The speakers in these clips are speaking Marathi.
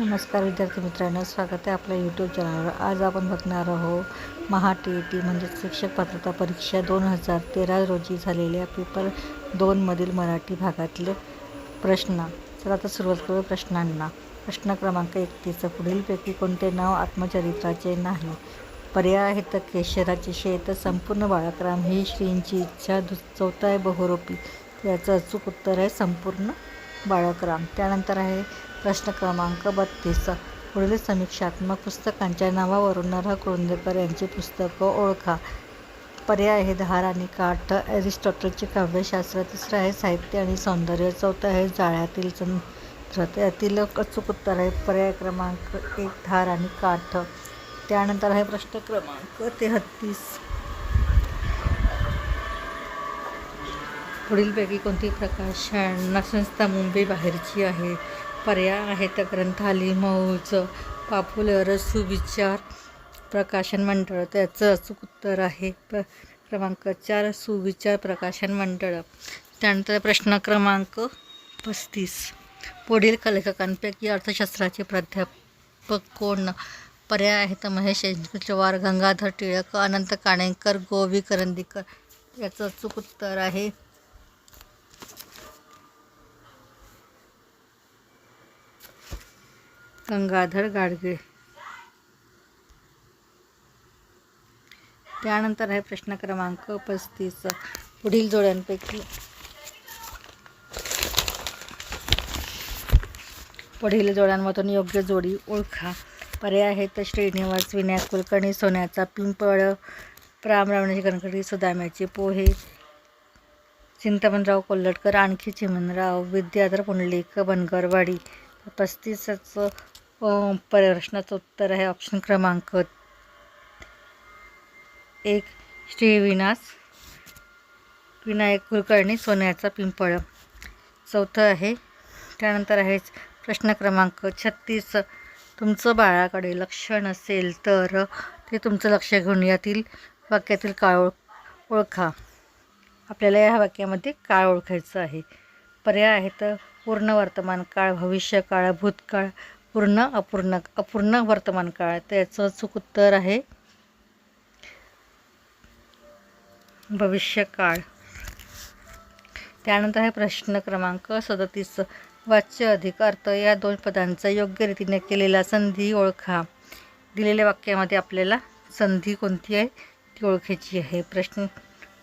नमस्कार विद्यार्थी मित्रांनो स्वागत आहे आपल्या यूट्यूब चॅनलवर आज आपण बघणार आहोत महा टी ई टी म्हणजेच शिक्षक पात्रता परीक्षा दोन हजार तेरा रोजी झालेल्या पेपर दोनमधील मराठी भागातले प्रश्न. तर आता सुरुवात करू प्रश्नांना. प्रश्न क्रमांक एकतीसचं पुढीलपैकी कोणते नाव आत्मचरित्राचे नाही? पर्याय आहेत केशराचे शेत संपूर्ण बाळाकराम ही श्रींची इच्छा दु चौथा आहे बहुरोपी. याचं अचूक उत्तर आहे संपूर्ण बाळकराम. त्यानंतर आहे प्रश्न क्रमांक बत्तीस. पुढील समीक्षात्मक पुस्तकांच्या नावावरून नरह कुरुंदेकर यांची पुस्तकं ओळखा. पर्याय आहे धार आणि काठ. ॲरिस्टॉटलचे काव्यशास्त्र तिसरं आहे साहित्य आणि सौंदर्य. चौथं आहे जाळ्यातील चंद्र त्यातील अचूक उत्तर आहे पर्याय क्रमांक एक धार आणि काठ. त्यानंतर आहे प्रश्न क्रमांक तेहत्तीस. पुढीलपैकी कोणती प्रकाशन संस्था मुंबई बाहेरची आहे? पर्याय आहेत. ग्रंथाली मौज पापुलर सुविचार प्रकाशन मंडळ. त्याचं अचूक उत्तर आहे. प्र क्रमांक चार सुविचार प्रकाशन मंडळ. त्यानंतर प्रश्न क्रमांक पस्तीस. पुढील कलेखकांपैकी अर्थशास्त्राचे प्राध्यापक कोण? पर्याय आहेत. महेश चवार गंगाधर टिळक अनंत काणेकर गोवी करंदीकर. याचं अचूक उत्तर आहे. गंगाधर गाडगे. त्यानंतर आहे प्रश्न क्रमांक पस्तीस. पुढील जोड्यांपैकी. पुढील जोड्यांमधून योग्य जोडी ओळखा. पर्याय आहेत श्रीनिवास विनायक कुलकर्णी सोन्याचा पिंपळ रामरावण्याची गणकटी सुदाम्याचे पोहे चिंतामणराव कोल्हटकर आणखी चिमनराव विद्याधर पुंडलिक बनगरवाडी. पस्तीसचं प्रश्नाचं उत्तर आहे ऑप्शन क्रमांक एक. श्री विनास विनायक कुलकर्णी सोन्याचा पिंपळ. चौथं आहे. त्यानंतर आहे प्रश्न क्रमांक छत्तीस. तुमचं बाळाकडे लक्ष नसेल तर ते तुमचं लक्ष घेऊन यातील वाक्यातील काळ ओळखा. आपल्याला या वाक्यामध्ये काळ ओळखायचं आहे. पर्याय आहेत पूर्ण वर्तमान काळ भविष्य काळ भूतकाळ पूर्ण अपूर्ण अपूर्ण वर्तमान काळ. त्याचं अचूक उत्तर आहे भविष्यकाळ. त्यानंतर आहे प्रश्न क्रमांक सदतीस. वाच्य अधिक अर्थ या दोन पदांचा योग्य रीतीने केलेला संधी ओळखा. दिलेल्या वाक्यामध्ये आपल्याला संधी कोणती आहे ती ओळखायची आहे. प्रश्न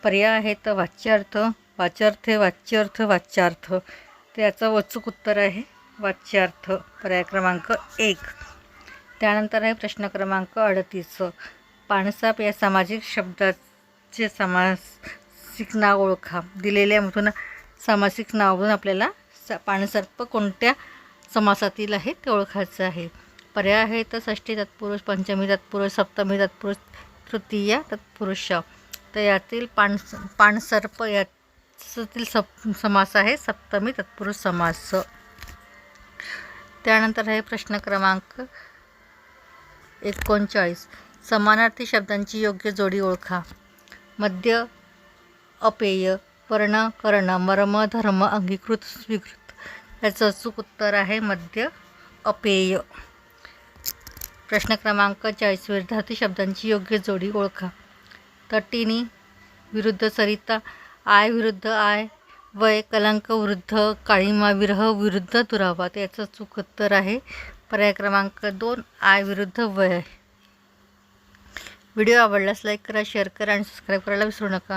पर्याय आहेत वाच्यार्थ वाच्यार्थ वाच्यार्थ वाच्यार्थ. त्याचं अचूक उत्तर आहे वाच्यार्थ पर्याय क्रमांक एक. त्यानंतर आहे प्रश्न क्रमांक अडतीस. पाणसाप या सामाजिक शब्दाचे सामासिक नाव ओळखा. दिलेल्यामधून सामासिक नावावरून आपल्याला स पाणसर्प कोणत्या समासातील आहे ते ओळखायचं आहे. पर्याय आहे तर षष्ठी तत्पुरुष पंचमी तत्पुरुष सप्तमी तत्पुरुष तृतीय तत्पुरुष. तर यातील पाण पाणसर्प यातील सप समास आहे सप्तमी तत्पुरुष समास. त्यानंतर आहे प्रश्न क्रमांक एकोणचाळीस. समानार्थी शब्दांची योग्य जोडी ओळखा. मध्य अपेय वर्ण कर्ण मर्म धर्म अंगीकृत स्वीकृत. याचं अचूक उत्तर आहे मध्य अपेय प्रश्न क्रमांक चाळीस. विद्यार्थी शब्दांची योग्य जोडी ओळखा. तटीनी विरुद्ध सरिता आय विरुद्ध आय वय कलंक वृद्ध काळीमा विरह विरुद्ध दुरावा याचं चूक उत्तर आहे. पर्याय क्रमांक दोन आय विरुद्ध वय व्हिडिओ आवडल्यास लाईक करा शेअर करा आणि सबस्क्राईब करायला विसरू नका.